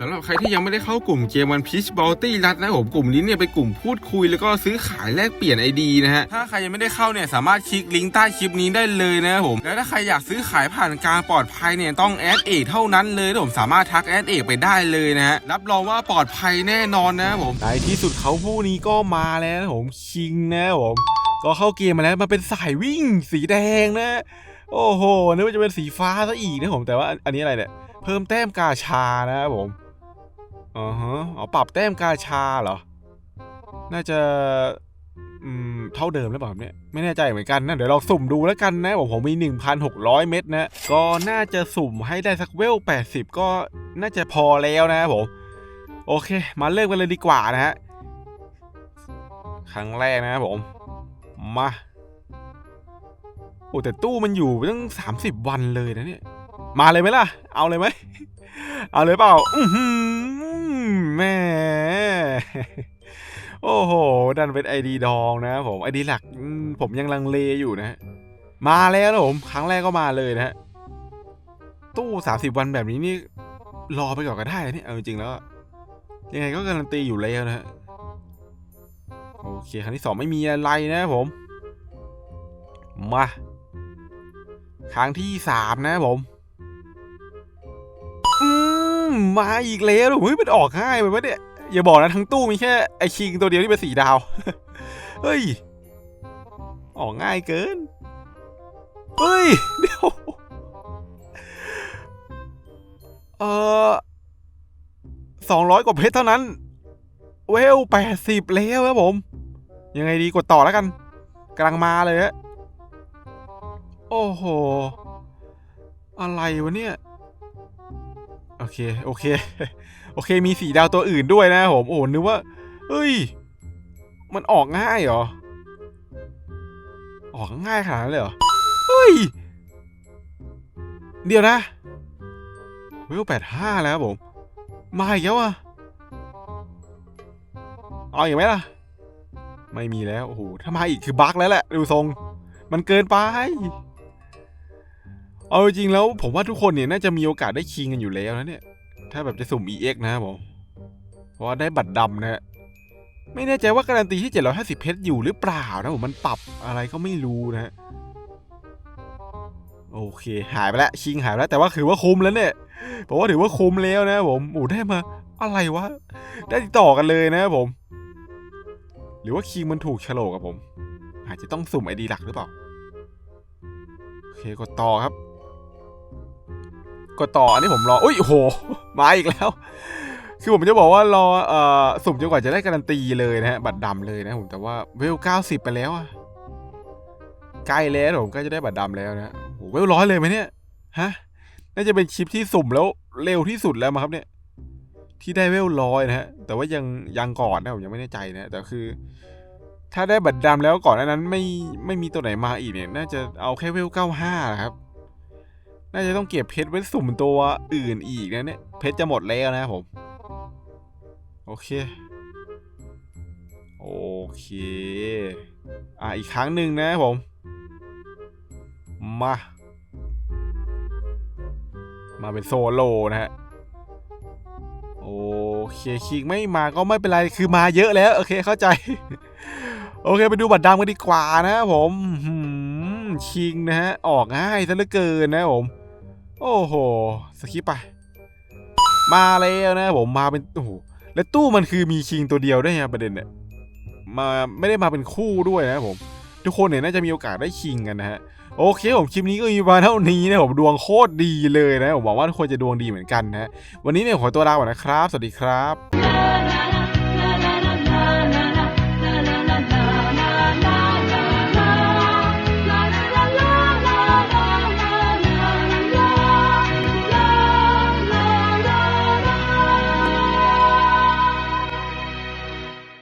สำหรับใครที่ยังไม่ได้เข้ากลุ่มเกมวันพีชบอลตี้รัดนะผมกลุ่มนี้เนี่ยเป็นกลุ่มพูดคุยแล้วก็ซื้อขายแลกเปลี่ยนไอดีนะฮะถ้าใครยังไม่ได้เข้าเนี่ยสามารถคลิกลิงก์ใต้คลิปนี้ได้เลยนะผมแล้วถ้าใครอยากซื้อขายผ่านการปลอดภัยเนี่ยต้องแอดเอกเท่านั้นเลยผมสามารถทักแอดเอกไปได้เลยนะฮะรับรองว่าปลอดภัยแน่นอนนะผมในที่สุดเขาผู้นี้ก็มาแล้วนะผมคิงนะผมก็เข้าเกมมาแล้วมาเป็นสายวิ่ง สีแดงนะ โอ้โหนึกว่าจะเป็นสีฟ้าซะอีกนะผมแต่ว่าอันนี้อะไรเนี่ยเพิ่มแต้มกาชานะครับผม อ๋อฮะอ๋อปรับแต้มกาชาเหรอ น่าจะอืมเท่าเดิมหรือเปล่าครับเนี่ยไม่แน่ใจเหมือนกันนะ เดี๋ยวลองสุ่มดูแล้วกันนะผมผมมี 1,600 เม็ดนะ ก็น่าจะสุ่มให้ได้สักเวล 80 ก็น่าจะพอแล้วนะครับผม โอเค มาเริ่มกันเลยดีกว่านะฮะครั้งแรกนะครับผม มาโอ้แต่ตู้มันอยู่ตั้ง 30 วันเลยนะเนี่ย มาเลยไหมล่ะ เอาเลยไหม เอาเลยเปล่า อือหือ แม่โอ้โห ดันเป็นไอดีดองนะผมไอดีหลักผมยังลังเลอยู่นะ มาแล้วนะผมครั้งแรกก็มาเลยนะตู้30วันแบบนี้นี่รอไปก่อนก็ได้นะเนี่ยเอาจริงแล้ว ยังไงก็การันตีอยู่แล้วนะฮะโอเคครั้งที่สองไม่มีอะไรนะผม มา ครั้งที่สามนะผม มาอีกแล้วเฮ้ยมันออกง่ายไปปะเนี่ยอย่าบอกนะทั้งตู้มีแค่ไอคิงตัวเดียวที่เป็นสีดาว เฮ้ย ออกง่ายเกิน เฮ้ย เดี๋ยว เออสองร้อยกว่าเพชรเท่านั้น เวลแปดสิบแล้วครับผม ยังไงดีกดต่อแล้วกันกำลังมาเลยฮะ โอ้โห อะไรวะเนี่ย โอเค โอเค โอเค มีสีดาวตัวอื่นด้วยนะผม โอ้นึกว่าเฮ้ย มันออกง่ายเหรอ ออกง่ายขนาดนั้นเลยเหรอ เฮ้ย เดี๋ยวนะเวลแปดห้าแล้วครับผม มาอีกแล้วอะเอาอย่างไหมล่ะ ไม่มีแล้ว โอ้โห ถ้ามาอีกคือบั๊กแล้วแหละ ดูทรง มันเกินไป เอาจริงๆแล้วผมว่าทุกคนเนี่ยน่าจะมีโอกาสได้คิงกันอยู่แล้วนะเนี่ย ถ้าแบบจะสุ่ม EX นะครับผม เพราะว่าได้บัตรดำนะฮะไม่แน่ใจว่าการันตีที่ 750 เพชรอยู่หรือเปล่านะผมมันปรับอะไรก็ไม่รู้นะฮะโอเค หายไปแล้วคิงหายไปแล้วแต่ว่าถือว่าคุ้มแล้วเนี่ยผมว่าถือว่าคุ้มแล้วนะผมโอ้ได้มา อะไรวะ ได้ติดต่อกันเลยนะผม หรือว่าคิงมันถูกฉลกกับผม อาจจะต้องสุ่มไอดีหลักหรือเปล่า โอเคกดต่อครับ กดต่ออันนี้ผมรออุ้ยโหมาอีกแล้ว คือผมจะบอกว่ารอเอ่อสุ่มจนกว่าจะได้การันตีเลยนะฮะบัตรดำเลยนะผมแต่ว่าเวล90ไปแล้วอะใกล้แล้วผมใกล้จะได้บัตรดำแล้วนะโอ้โหเวลร้อยเลยไหมเนี่ยฮะน่าจะเป็นคลิปที่สุ่มแล้วเร็วที่สุดแล้วมั้งครับเนี่ยที่ได้เวลร้อยนะฮะแต่ว่ายังยังก่อนนะผมยังไม่แน่ใจนะแต่คือ ถ้าได้บัตรดำแล้วก่อนนานั้นไม่ไม่มีตัวไหนมาอีกเนี่ย น่าจะเอาแค่เวลเก้าห้าครับ น่าจะต้องเก็บเพชรไว้สุ่มตัวอื่นอีกนะเนี่ย เพชรจะหมดแล้วนะครับผม โอเค โอเค อะอีกครั้งหนึ่งนะครับผม มา มาเป็นโซโลนะฮะ โอเคคิงไม่มาก็ไม่เป็นไร คือมาเยอะแล้ว โอเคเข้าใจ โอเคไปดูบัตรดำกันดีกว่านะครับผม หืมคิงนะฮะ ออกง่ายซะเหลือเกินนะผม โอ้โหสคิปไป มาแล้วนะผมมาเป็น โอ้โห แล้วตู้มันคือมีคิงตัวเดียวด้วยไงประเด็นเนี่ย มาไม่ได้มาเป็นคู่ด้วยนะผม ทุกคนเนี่ยน่าจะมีโอกาสได้คิงกันนะฮะ โอเคผมคลิปนี้ก็มีมาเท่านี้นะผมดวงโคตรดีเลยนะผมหวังว่าทุกคนจะดวงดีเหมือนกันนะวันนี้เนี่ยขอตัวลาก่อนนะครับ สวัสดีครับ